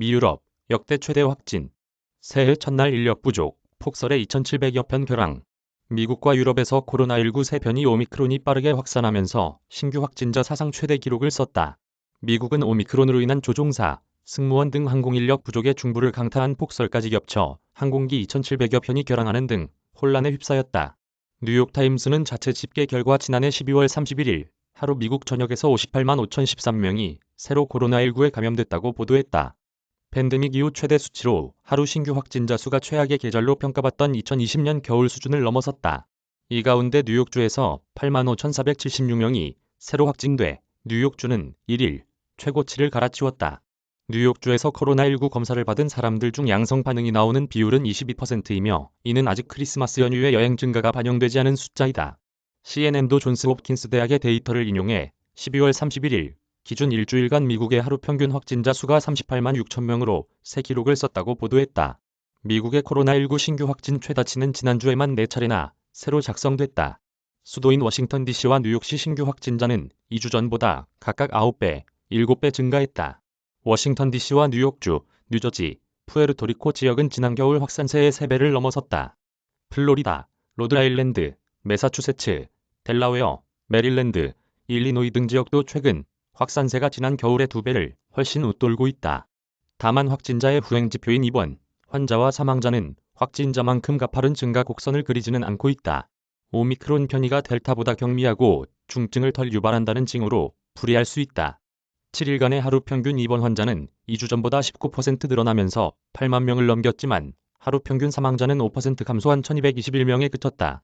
미유럽, 역대 최대 확진. 새해 첫날 인력 부족, 폭설에 2,700여 편 결항. 미국과 유럽에서 코로나19 새 변이 오미크론이 빠르게 확산하면서 신규 확진자 사상 최대 기록을 썼다. 미국은 오미크론으로 인한 조종사, 승무원 등 항공 인력 부족의 중부를 강타한 폭설까지 겹쳐 항공기 2,700여 편이 결항하는 등 혼란에 휩싸였다. 뉴욕타임스는 자체 집계 결과 지난해 12월 31일 하루 미국 전역에서 58만 5,013명이 새로 코로나19에 감염됐다고 보도했다. 팬데믹 이후 최대 수치로 하루 신규 확진자 수가 최악의 계절로 평가받던 2020년 겨울 수준을 넘어섰다. 이 가운데 뉴욕주에서 8만 5,476명이 새로 확진돼 뉴욕주는 1일 최고치를 갈아치웠다. 뉴욕주에서 코로나19 검사를 받은 사람들 중 양성 반응이 나오는 비율은 22%이며 이는 아직 크리스마스 연휴의 여행 증가가 반영되지 않은 숫자이다. CNN도 존스 홉킨스 대학의 데이터를 인용해 12월 31일 기준 일주일간 미국의 하루 평균 확진자 수가 38만 6천 명으로 새 기록을 썼다고 보도했다. 미국의 코로나19 신규 확진 최다치는 지난주에만 4차례나 새로 작성됐다. 수도인 워싱턴 DC와 뉴욕시 신규 확진자는 2주 전보다 각각 9배, 7배 증가했다. 워싱턴 DC와 뉴욕주, 뉴저지, 푸에르토리코 지역은 지난 겨울 확산세의 3배를 넘어섰다. 플로리다, 로드아일랜드, 메사추세츠, 델라웨어, 메릴랜드, 일리노이 등 지역도 최근 확산세가 지난 겨울의 2배를 훨씬 웃돌고 있다. 다만 확진자의 후행지표인 입원, 환자와 사망자는 확진자만큼 가파른 증가 곡선을 그리지는 않고 있다. 오미크론 변이가 델타보다 경미하고 중증을 덜 유발한다는 징후로 불이할 수 있다. 7일간의 하루 평균 입원 환자는 2주 전보다 19% 늘어나면서 8만 명을 넘겼지만 하루 평균 사망자는 5% 감소한 1221명에 그쳤다.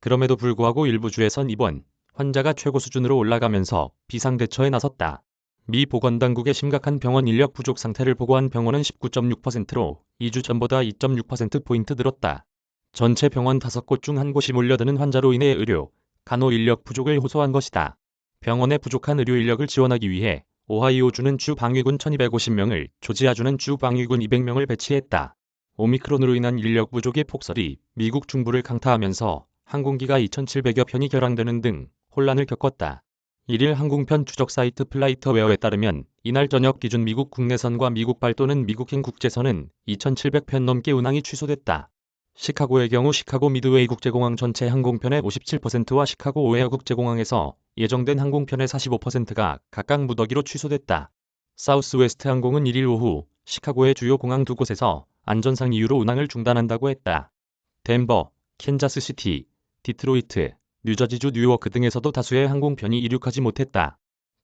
그럼에도 불구하고 일부 주에선 입원 환자가 최고 수준으로 올라가면서 비상대처에 나섰다. 미 보건당국의 심각한 병원 인력 부족 상태를 보고한 병원은 19.6%로 2주 전보다 2.6%포인트 늘었다. 전체 병원 5곳 중 한 곳이 몰려드는 환자로 인해 의료, 간호 인력 부족을 호소한 것이다. 병원에 부족한 의료 인력을 지원하기 위해 오하이오주는 주 방위군 1250명을, 조지아주는 주 방위군 200명을 배치했다. 오미크론으로 인한 인력 부족의 폭설이 미국 중부를 강타하면서 항공기가 2,700여 편이 결항되는 등 혼란을 겪었다. 1일 항공편 추적 사이트 플라이터웨어에 따르면 이날 저녁 기준 미국 국내선과 미국 발도는 미국행 국제선은 2,700편 넘게 운항이 취소됐다. 시카고의 경우 시카고 미드웨이 국제공항 전체 항공편의 57%와 시카고 오헤어 국제공항에서 예정된 항공편의 45%가 각각 무더기로 취소됐다. 사우스웨스트 항공은 1일 오후 시카고의 주요 공항 두 곳에서 안전상 이유로 운항을 중단한다고 했다. 덴버, 캔자스시티, 디트로이트, 뉴저지주 뉴워크 등에서도 다수의 항공편이 이륙하지 못했다.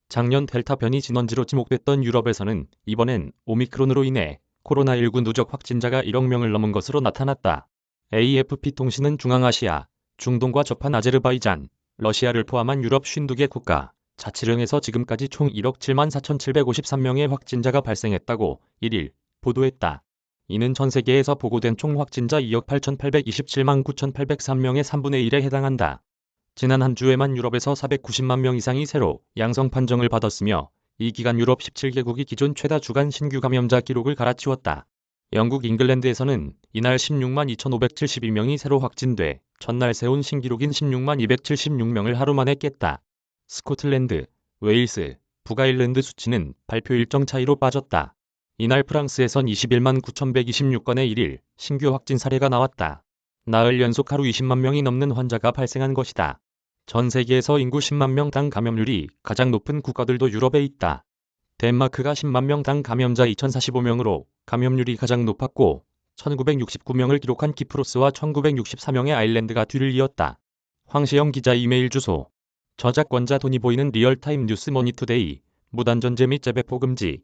작년 델타 변이 진원지로 지목됐던 유럽에서는 이번엔 오미크론으로 인해 코로나19 누적 확진자가 1억 명을 넘은 것으로 나타났다. AFP 통신은 중앙아시아, 중동과 접한 아제르바이잔, 러시아를 포함한 유럽 52개 국가, 자치령에서 지금까지 총 1억 7만 4,753명의 확진자가 발생했다고 1일 보도했다. 이는 전 세계에서 보고된 총 확진자 2억 8,827만 9,803명의 3분의 1에 해당한다. 지난 한 주에만 유럽에서 490만 명 이상이 새로 양성 판정을 받았으며 이 기간 유럽 17개국이 기존 최다 주간 신규 감염자 기록을 갈아치웠다. 영국 잉글랜드에서는 이날 16만 2,572명이 새로 확진돼 전날 세운 신기록인 16만 276명을 하루 만에 깼다. 스코틀랜드, 웨일스, 북아일랜드 수치는 발표 일정 차이로 빠졌다. 이날 프랑스에선 21만 9,126건의 1일 신규 확진 사례가 나왔다. 나흘 연속 하루 20만 명이 넘는 환자가 발생한 것이다. 전 세계에서 인구 10만 명당 감염률이 가장 높은 국가들도 유럽에 있다. 덴마크가 10만 명당 감염자 2,045명으로 감염률이 가장 높았고 1969명을 기록한 키프로스와 1964명의 아일랜드가 뒤를 이었다. 황시영 기자 이메일 주소 저작권자 돈이 보이는 리얼타임 뉴스 머니투데이 무단전제 및 재배포 금지